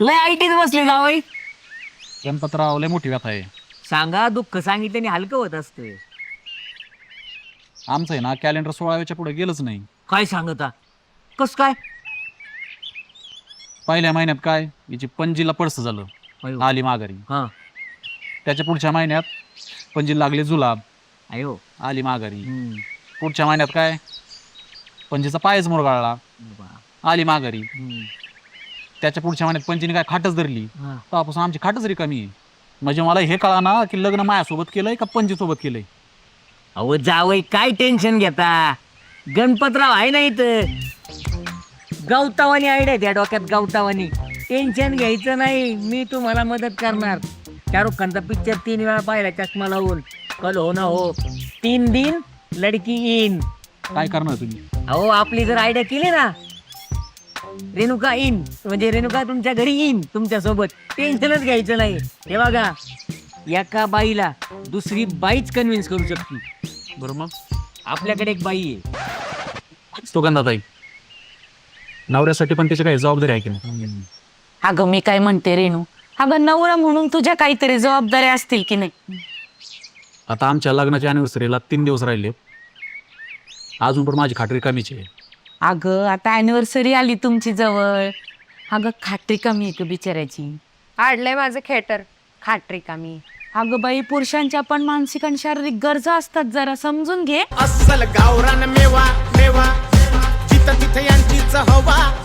लय आयटीत बसले जावई गणपतराव लय मोठी व्यथा आहे. सांगा दुःख सांगितल्याने हलकं होत असते. आमचं आहे ना कॅलेंडर सोळाव्याच्या पुढे गेलंच नाही. काय सांगता? कस काय? पहिल्या महिन्यात काय? हिची पणजीला पडस झालं. अयो. आली माघारी. हा. त्याच्या पुढच्या महिन्यात पणजीला लागले जुलाब. अयो. आली माघारी. हम्म. पुढच्या महिन्यात काय? पणजीचा पायच मुरगाळला. बा. आली माघारी. हम्म. त्याच्या पुढच्या महिन्यात पणजीने काय खाटच धरली. हा. तेव्हापासून आमची खाटच रिकामी आहे. म्हणजे मला हे कळा ना की लग्न मायासोबत केलंय का पणजीसोबत केलंय? अहो जावई काय टेन्शन घेता? गणपतराव आहे ना इथं? गवतावानी आयडिया त्या डोक्यात गवतावानी टेन्शन घ्यायचं नाही. मी तुम्हाला मदत करणार. शाहरुख खानचा पिक्चर तीन वेळा पाहिला चष्मा लावून. कल हो ना हो. तीन दिन लडकी इन. काय करणार तुम्ही? अहो आपली जर आयडिया केली ना रेणुका इन. म्हणजे रेणुका तुमच्या घरी येईन तुमच्यासोबत टेन्शनच घ्यायचं नाही. हे बघा एका बाईला दुसरी बाईच कन्व्हिन्स करू शकते. बरं मग? आपल्याकडे एक बाई आहे. तो गंधाताई नवऱ्यासाठी पण त्याची काही जबाबदारी आहे की नाही? अगं मी काय म्हणते रेणू? अगं नवरा म्हणून तुझ्या काहीतरी जबाबदाऱ्या असतील की नाही? आता आमच्या लग्नाच्या अॅनिव्हर्सरीला तीन दिवस राहिले. अजून पण माझी खात्री कमीची आहे. अगं आता अॅनिव्हर्सरी आली तुमची जवळ. अगं खात्री कमी आहे का बिचारायची आडलंय माझं खेटर. खाटरी कमी. अगं बाई पुरुषांच्या पण मानसिक आणि शारीरिक गरजा असतात जरा समजून घे. अस्सल गावरान मेवा मेवा. जिथं तिथं यांचीच हवा